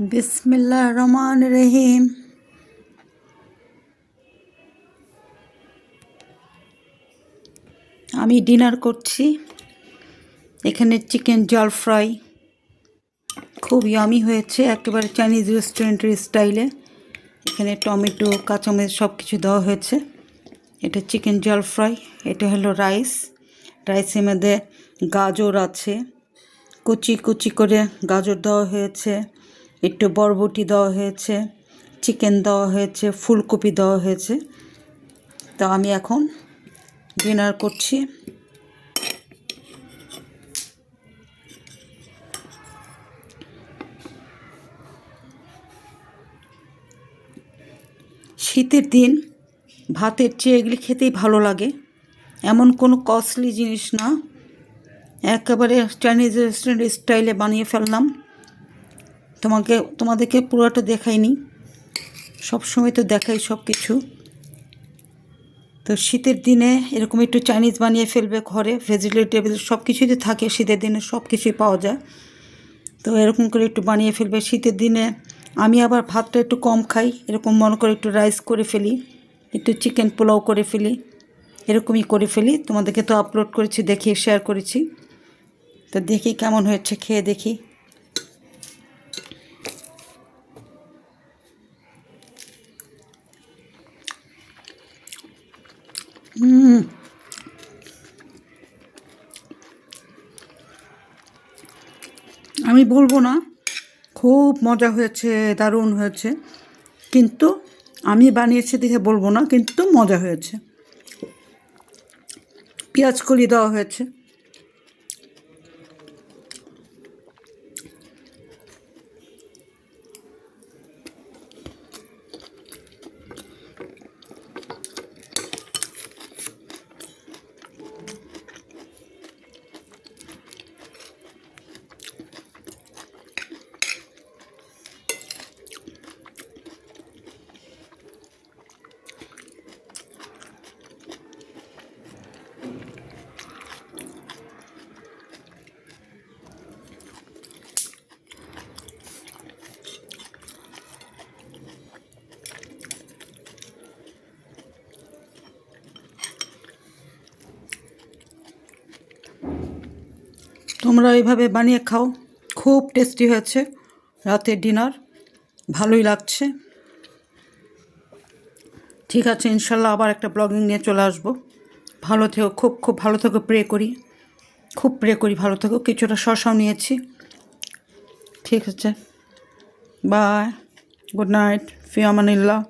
বিসমিল্লাহ রহমান রহিম। আমি ডিনার করছি। এখানে চিকেন জল ফ্রাই। খুব ইয়ামি হয়েছে, একেবারে চাইনিজ রেস্টুরেন্টের স্টাইলে। এখানে টমেটো, কাঁচামরিচ সব কিছু দেওয়া হয়েছে। এটা চিকেন জল ফ্রাই, এটা হলো রাইস। রাইসের মধ্যে গাজর আছে। কুচি কুচি করে গাজর দেওয়া হয়েছে। একটু বরবটি দেওয়া হয়েছে চিকেন দেওয়া হয়েছে, ফুলকপি দেওয়া হয়েছে। তো আমি এখন ডিনার করছি। শীতের দিন ভাতের চেয়ে এগুলি খেতেই ভালো লাগে। এমন কোনো কস্টলি জিনিস না। একেবারে চাইনিজ রেস্টুরেন্ট স্টাইলে বানিয়ে ফেললাম। তোমাকে, তোমাদেরকে পুরোটা দেখাইনি। সবসময় তো দেখাই সব কিছু। তো শীতের দিনে এরকম একটু চাইনিজ বানিয়ে ফেলবে ঘরে ভেজিটেবল সব কিছুই তো থাকে শীতের দিনে, সব কিছুই পাওয়া যায়। তো এরকম করে একটু বানিয়ে ফেলবে। শীতের দিনে আমি আবার ভাতটা একটু কম খাই, এরকম মনে করে একটু রাইস করে ফেলি, একটু চিকেন পোলাও করে ফেলি, এরকমই করে ফেলি। তোমাদেরকে তো আপলোড করেছি দেখি শেয়ার করেছি। তো দেখি কেমন হয়েছে, খেয়ে দেখি। হুম আমি বলব না, খুব মজা হয়েছে, দারুণ হয়েছে, কিন্তু আমি বানিয়েছি দেখে বলব না, কিন্তু মজা হয়েছে। পেঁয়াজ কলি দেওয়া হয়েছে। তোমরা এইভাবে বানিয়ে খাও। খুব টেস্টি হয়েছে। রাতের ডিনার। ভালোই লাগছে। ঠিক আছে, ইনশাল্লাহ আবার একটা ব্লগিং নিয়ে চলে আসব। ভালো থেকো, খুব খুব ভালো থেকো, প্রে করি। খুব প্রে করি, ভালো থেকো। কিছুটা শশাও নিয়েছি। ঠিক আছে। বাই। Good night. ফিয়ামানিল্লাহ।